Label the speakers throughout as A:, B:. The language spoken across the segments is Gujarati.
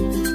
A: Thank you.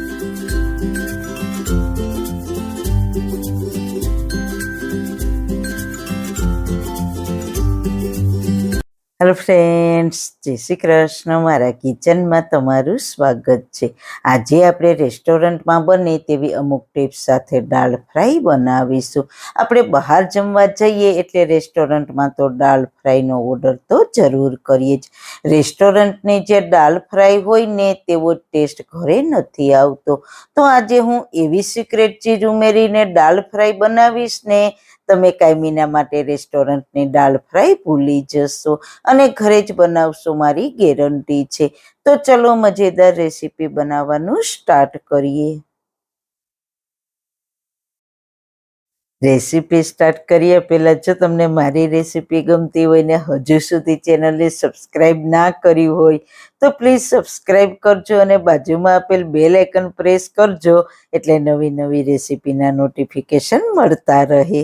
A: હેલો ફ્રેન્ડ્સ જય શ્રી કૃષ્ણ. મારા કિચનમાં તમારું સ્વાગત છે. આજે આપણે રેસ્ટોરન્ટમાં બને તેવી અમુક ટિપ્સ સાથે દાળ ફ્રાય બનાવીશું. આપણે બહાર જમવા જઈએ એટલે રેસ્ટોરન્ટમાં તો દાળ ફ્રાયનો ઓર્ડર તો જરૂર કરીએ જ. રેસ્ટોરન્ટની જે દાળ ફ્રાય હોય ને તેવો ટેસ્ટ ઘરે નથી આવતો. તો આજે હું એવી સિક્રેટ ચીજ ઉમેરીને દાળ ફ્રાય બનાવીશ ને તમે કાયમીના માટે રેસ્ટોરન્ટની દાળ ફ્રાય ભૂલી જશો અને ઘરે જ બનાવશો મારી ગેરંટી છે. તો ચલો મજેદાર રેસીપી બનાવવાનું સ્ટાર્ટ કરીએ. રેસીપી સ્ટાર્ટ કરીએ પહેલાં જો તમને મારી રેસીપી ગમતી હોય ને હજુ સુધી ચેનલને સબસ્ક્રાઈબ ના કરી હોય, તો પ્લીઝ સબસ્ક્રાઈબ કરજો અને બાજુમાં આપેલ બેલ આઇકન પ્રેસ કરજો એટલે નવી નવી રેસીપીના નોટિફિકેશન મળતા રહે.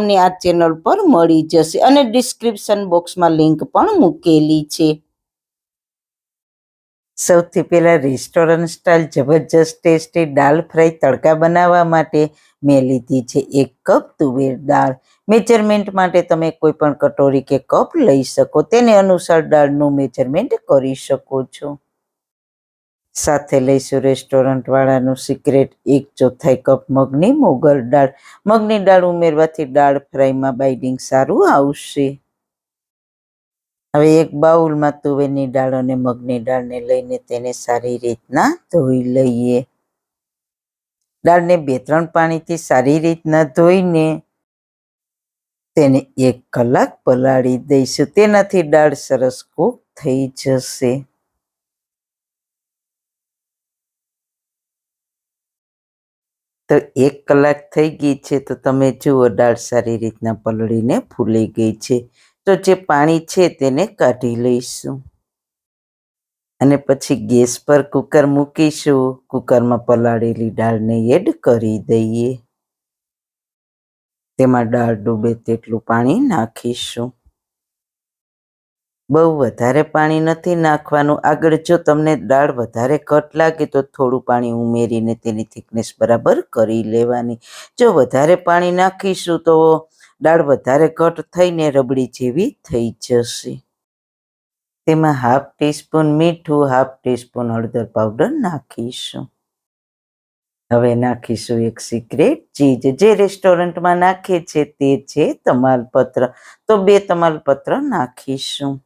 A: તમને આ ચેનલ પર મળી જશે અને ડિસ્ક્રિપ્શન બોક્સમાં લિંક પણ મૂકેલી છે. સૌથી પહેલા રેસ્ટોરન્ટ સ્ટાઇલ જબરજસ્ત ટેસ્ટી દાળ ફ્રાય તડકા બનાવવા માટે મેં લીધી છે એક કપ તુવેર દાળ. મેજરમેન્ટ માટે તમે કોઈ પણ કટોરી કે કપ લઈ શકો, તેને અનુસાર દાળનું મેજરમેન્ટ કરી શકો છો. સાથે લઈશું રેસ્ટોરન્ટ વાળાનું સિક્રેટ એક ચોથાઈ કપ મગની મોગર દાળ. મગની દાળ ઉમેરવાથી દાળ ફ્રાયમાં બાઇડિંગ સારું આવશે. હવે એક બાઉલમાં તુવેરની દાળ અને મગની દાળને લઈને તેને સારી રીતના ધોઈ લઈએ. દાળને બે ત્રણ પાણીથી સારી રીતના ધોઈને તેને એક કલાક પલાળી દઈશું. તેનાથી દાળ સરસ કૂક થઈ જશે. તો એક કલાક થઈ ગઈ છે તો તમે જુઓ દાળ સારી રીતના પલળીને ફૂલી ગઈ છે. તો જે પાણી છે તેને કાઢી લઈશું. અને પછી ગેસ પર કુકર મૂકીશું. કુકરમાં પલાળેલી દાળને એડ કરી દઈએ. તેમાં દાળ ડૂબે તેટલું પાણી નાખીશું. બહુ વધારે પાણી નથી નાખવાનું. આગળ જો તમને દાળ વધારે ઘટ લાગે તો થોડું પાણી ઉમેરીને તેની થિકનેસ બરાબર કરી લેવાની. જો વધારે પાણી નાખીશું તો દાળ વધારે ઘટ થઈને રબડી જેવી થઈ જશે. તેમાં હાફ ટીસ્પૂન મીઠું હાફ ટીસ્પૂન હળદર પાવડર નાખીશું. હવે નાખીશું એક સિક્રેટ ચીજ જે રેસ્ટોરન્ટમાં નાખે છે તે છે તમાલપત્ર. તો બે તમાલપત્ર નાખીશું.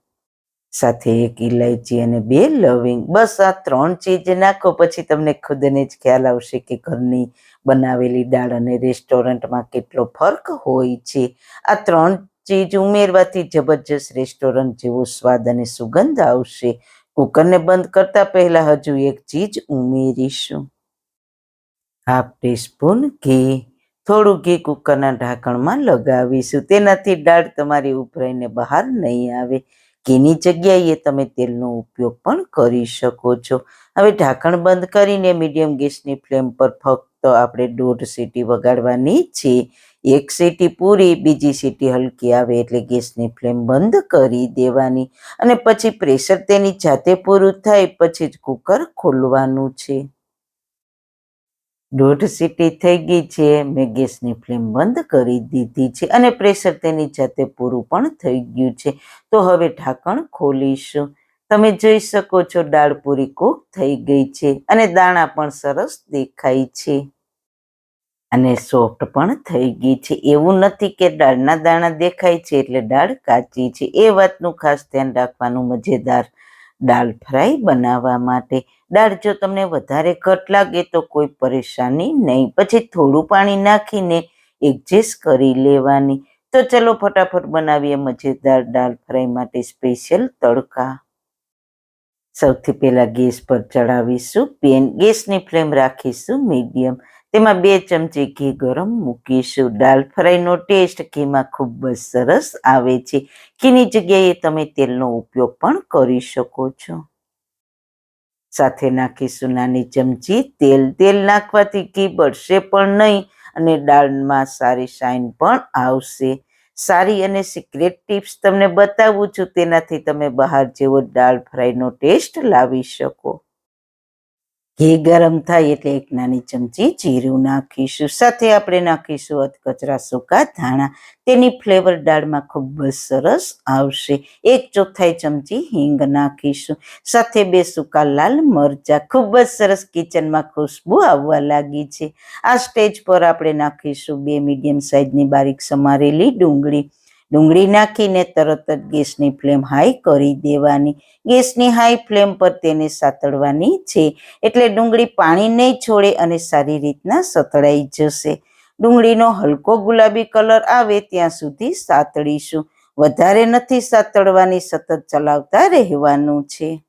A: સાથે એક ઇલાયચી અને બે લવિંગ. બસ આ ત્રણ ચીજ નાખો, પછી તમને ખુદને જ ખ્યાલ આવશે કે ઘરની બનાવેલી દાળ અને રેસ્ટોરન્ટમાં કેટલો ફરક હોય છે. આ ત્રણ ચીજ ઉમેરવાથી જબરજસ્ત રેસ્ટોરન્ટ જેવો સ્વાદ અને સુગંધ આવશે. કુકરને બંધ કરતા પહેલા હજુ એક ચીજ ઉમેરીશું. હાફ ટીસ્પૂન ઘી. થોડું ઘી કુકરના ઢાંકણમાં લગાવીશું. તેનાથી દાળ તમારી ઉભરાઈને બહાર નહીં આવે. ઘીની જગ્યાએ તમે તેલનો ઉપયોગ પણ કરી શકો છો. હવે ઢાંકણ બંધ કરીને મીડિયમ ગેસની ફ્લેમ પર ફક્ત આપણે દોઢ સીટી વગાડવાની છે. એક સીટી પૂરી, બીજી સીટી હલકી આવે એટલે ગેસની ફ્લેમ બંધ કરી દેવાની. અને પછી પ્રેશર તેની જાતે પૂરું થાય, પછી જ કુકર ખોલવાનું છે. દોઢ સીટી થઈ ગઈ છે. મેં ગેસની ફ્લેમ બંધ કરી દીધી છે અને પ્રેશર તેની જાતે પૂરું પણ થઈ ગયું છે. તો હવે ઢાંકણ ખોલીશું. તમે જોઈ શકો છો દાળ પૂરી કૂક થઈ ગઈ છે અને દાણા પણ સરસ દેખાય છે. અને સોફ્ટ પણ થઈ ગઈ છે. એવું નથી કે દાળના દાણા દેખાય છે એટલે દાળ કાચી છે. એ વાતનું ખાસ ધ્યાન રાખવાનું મજેદાર દાળ ફ્રાય બનાવવા માટે. દાળ જો તમને વધારે ઘટ લાગે તો કોઈ પરેશાની નહીં. પછી થોડું પાણી નાખીને એડજસ્ટ કરી લેવાની. તો ચલો ફટાફટ બનાવીએ મજેદાર દાળ ફ્રાય માટે સ્પેશિયલ તડકા. સૌથી પહેલા ગેસ પર ચડાવીશું પેન ગેસની ફ્લેમ રાખીશું મીડિયમ. તેમાં બે ચમચી ઘી ગરમ મૂકીશું. દાલ ફ્રાયનો ટેસ્ટ ઘીમાં ખૂબ જ સરસ આવે છે. ઘીની જગ્યાએ તમે તેલનો ઉપયોગ પણ કરી શકો છો. સાથે નાખીશું નાની ચમચી તેલ. તેલ નાખવાથી ઘી બળશે પણ નહીં અને દાળમાં સારી શાઇન પણ આવશે. સારી અને સિક્રેટ ટિપ્સ તમને બતાવું છું. તેનાથી તમે બહાર જેવો દાળ ફ્રાયનો ટેસ્ટ લાવી શકો. ઘી ગરમ થાય એટલે એક નાની ચમચી જીરું નાખીશું. સાથે આપણે નાખીશું અધકચરા સૂકા ધાણા. તેની ફ્લેવર દાળમાં ખૂબ જ સરસ આવશે. એક ચોથાઈ ચમચી હિંગ નાખીશું. સાથે બે સૂકા લાલ મરચા. ખૂબ જ સરસ કિચનમાં ખુશ્બુ આવવા લાગી છે. આ સ્ટેજ પર આપણે નાખીશું બે મીડિયમ સાઇઝની બારીક સમારેલી ડુંગળી. ડુંગળી નાખીને તરત જ ગેસની ફ્લેમ હાઈ કરી દેવાની. ગેસની હાઈ ફ્લેમ પર તેને સાતળવાની છે. એટલે ડુંગળી પાણી નહીં છોડે અને સારી રીતના સતળાઈ જશે. ડુંગળીનો હલકો ગુલાબી કલર આવે ત્યાં સુધી સાતળીશું. વધારે નથી સાતળવાની, સતત ચલાવતા રહેવાનું છે.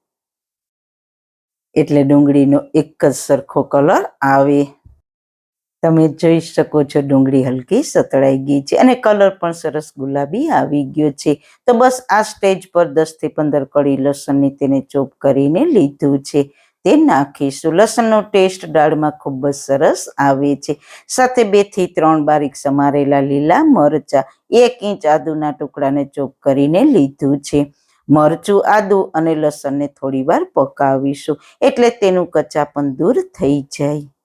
A: એટલે ડુંગળીનો એક જ સરખો કલર આવે. તમે જોઈ શકો છો ડુંગળી હલકી સતળાઈ ગઈ છે અને કલર પણ સરસ ગુલાબી આવી ગયો છે. તો બસ આ સ્ટેજ પર દસથી પંદર કળી લસણની તેને ચોપ કરીને લીધું છે. તે નાખીશું. લસણનો ટેસ્ટ દાળમાં ખૂબ જ સરસ આવે છે. સાથે બેથી ત્રણ બારીક સમારેલા લીલા મરચા, એક ઇંચ આદુના ટુકડાને ચોપ કરીને લીધું છે. મરચું, આદુ અને લસણને થોડી વાર પકાવીશું. એટલે તેનું કચાપણ દૂર થઈ જાય.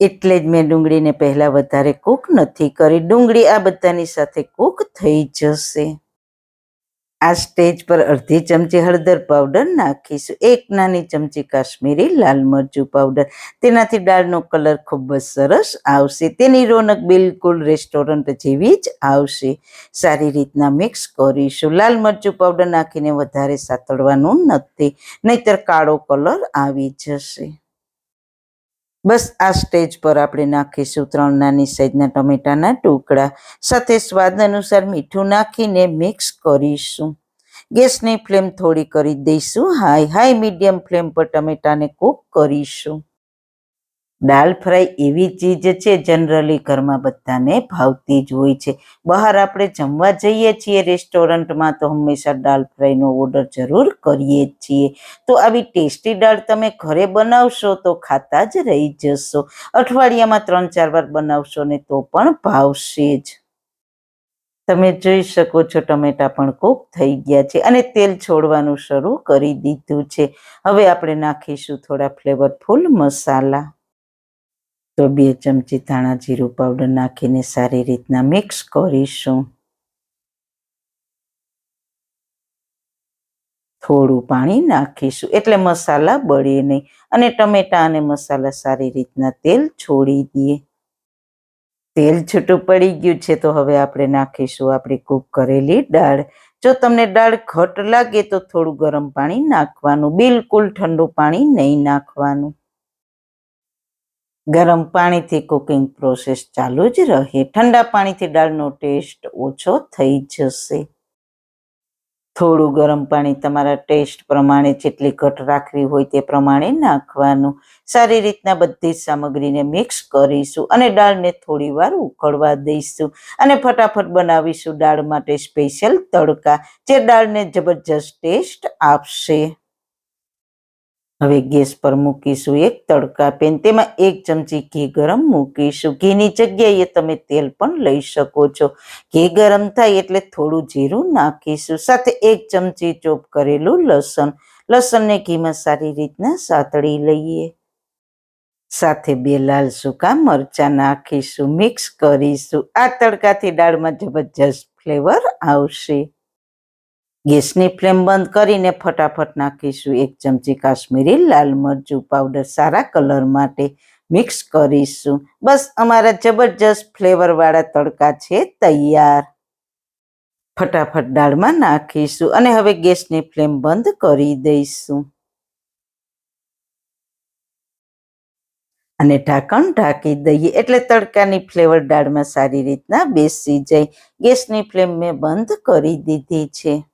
A: એટલે જ મેં ડુંગળીને પહેલા વધારે કૂક નથી કરી. ડુંગળી આ બધાની સાથે કૂક થઈ જશે. આ સ્ટેજ પર અડધી ચમચી હળદર પાવડર નાખીશું. એક નાની ચમચી કાશ્મીરી લાલ મરચું પાવડર તેનાથી દાળનો કલર ખૂબ જ સરસ આવશે. તેની રોનક બિલકુલ રેસ્ટોરન્ટ જેવી જ આવશે. સારી રીતના મિક્સ કરીશું. લાલ મરચું પાવડર નાખીને વધારે સાતળવાનું નથી. નહીતર કાળો કલર આવી જશે. બસ આ સ્ટેજ પર આપણે નાખીશું ત્રણ નાની સાઈઝના ટમેટાના ટુકડા. સાથે સ્વાદ અનુસાર મીઠું નાખીને મિક્સ કરીશું. ગેસની ફ્લેમ થોડી કરી દઈશું. હાઈ હાઈ, મીડિયમ ફ્લેમ પર ટમેટાને કૂક કરીશું. દાલ ફ્રાય એવી ચીજ છે જનરલી ઘરમાં બધાને ભાવતી જ હોય છે. બહાર આપણે જમવા જઈએ છીએ રેસ્ટોરન્ટમાં તો હંમેશા દાલ ફ્રાયનો ઓર્ડર જરૂર કરીએ જ છીએ. તો આવી ટેસ્ટી દાળ તમે ઘરે બનાવશો તો ખાતા જ રહી જશો. અઠવાડિયામાં ત્રણ ચાર વાર બનાવશો ને તો પણ ભાવશે જ. તમે જોઈ શકો છો ટમેટા પણ કૂક થઈ ગયા છે અને તેલ છોડવાનું શરૂ કરી દીધું છે. હવે આપણે નાખીશું થોડા ફ્લેવરફુલ મસાલા. તો બે ચમચી ધાણા જીરું પાવડર નાખીને સારી રીતના મિક્સ કરીશું. થોડું પાણી નાખીશું. એટલે મસાલા બળે નહીં. અને ટમેટા અને મસાલા સારી રીતના તેલ છોડી દઈએ. તેલ છૂટું પડી ગયું છે તો હવે આપણે નાખીશું આપણી કૂક કરેલી દાળ. જો તમને દાળ ઘટ લાગે તો થોડું ગરમ પાણી નાખવાનું. બિલકુલ ઠંડુ પાણી નહીં નાખવાનું. ગરમ પાણીથી કુકિંગ પ્રોસેસ ચાલુ જ રહે. ઠંડા પાણીથી દાળનો ટેસ્ટ ઓછો થઈ જશે. થોડું ગરમ પાણી તમારા ટેસ્ટ પ્રમાણે જેટલી ઘટ રાખવી હોય તે પ્રમાણે નાખવાનું. સારી રીતના બધી સામગ્રીને મિક્સ કરીશું અને દાળને થોડી વાર ઉકળવા દઈશું અને ફટાફટ બનાવીશું દાળ માટે સ્પેશિયલ તડકા જે દાળને જબરજસ્ત ટેસ્ટ આપશે. હવે ગેસ પર મૂકીશું એક તડકા પેન, તેમાં એક ચમચી ઘી ગરમ મૂકીશું. ઘીની જગ્યાએ તમે તેલ પણ લઈ શકો છો. ઘી ગરમ થાય એટલે થોડું જીરું નાખીશું, સાથે એક ચમચી ચોપ કરેલું લસણ. લસણને ઘીમાં સારી રીતના સાતળી લઈએ. સાથે બે લાલ સૂકા મરચા નાખીશું, મિક્સ કરીશું. આ તડકાથી દાળમાં જબરજસ્ત ફ્લેવર આવશે. ગેસની ફ્લેમ બંધ કરીને ફટાફટ નાખીશું. એક ચમચી કાશ્મીરી લાલ મરચું પાવડર સારા કલર માટે મિક્સ કરીશું. બસ, અમારા જબરજસ્ત ફ્લેવરવાળા તડકા છે, તૈયાર. ફટાફટ દાળમાં નાખીશું અને હવે ગેસની ફ્લેમ બંધ કરી દઈશું. અને ઢાંકણ ઢાંકી દઈએ એટલે તડકાની ફ્લેવર દાળમાં સારી રીતના બેસી જાય. ગેસની ફ્લેમ મેં બંધ કરી દીધી છે.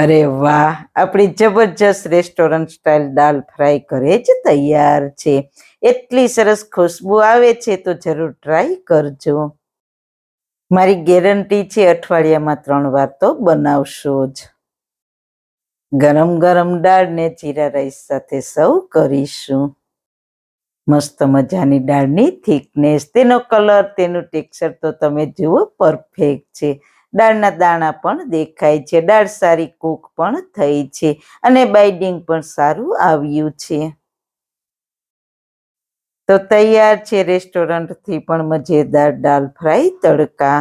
A: અરે વાહ, આપણી જબરજસ્ત રેસ્ટોરન્ટ સ્ટાઇલ દાલ ફ્રાય ઘરે જ તૈયાર છે. એટલી સરસ ખુશ્બુ આવે છે તો જરૂર ટ્રાય કરજો. મારી ગેરંટી છે અઠવાડિયામાં ત્રણ વાર તો બનાવશો જ. ગરમ ગરમ દાળને જીરા રાઈસ સાથે સર્વ કરીશું. મસ્ત મજાની દાળની થિકનેસ, તેનો કલર, તેનું ટેક્સચર તો તમે જુઓ, પરફેક્ટ છે. દાળના દાણા પણ દેખાય છે. દાળ સારી કૂક પણ થઈ છે અને બાઇડિંગ પણ સારું આવ્યું છે. તો તૈયાર છે રેસ્ટોરન્ટથી પણ મજેદાર દાલ ફ્રાય તડકા.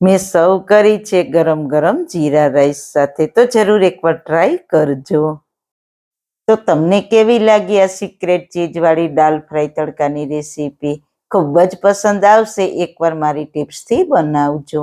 A: મેં સર્વ કરી છે ગરમ ગરમ જીરા રાઈસ સાથે. તો જરૂર એકવાર ટ્રાય કરજો. તો તમને કેવી લાગી આ સિક્રેટ ચીજવાળી દાલ ફ્રાય તડકાની રેસીપી? ખૂબ જ પસંદ આવશે. એકવાર મારી ટિપ્સથી બનાવજો.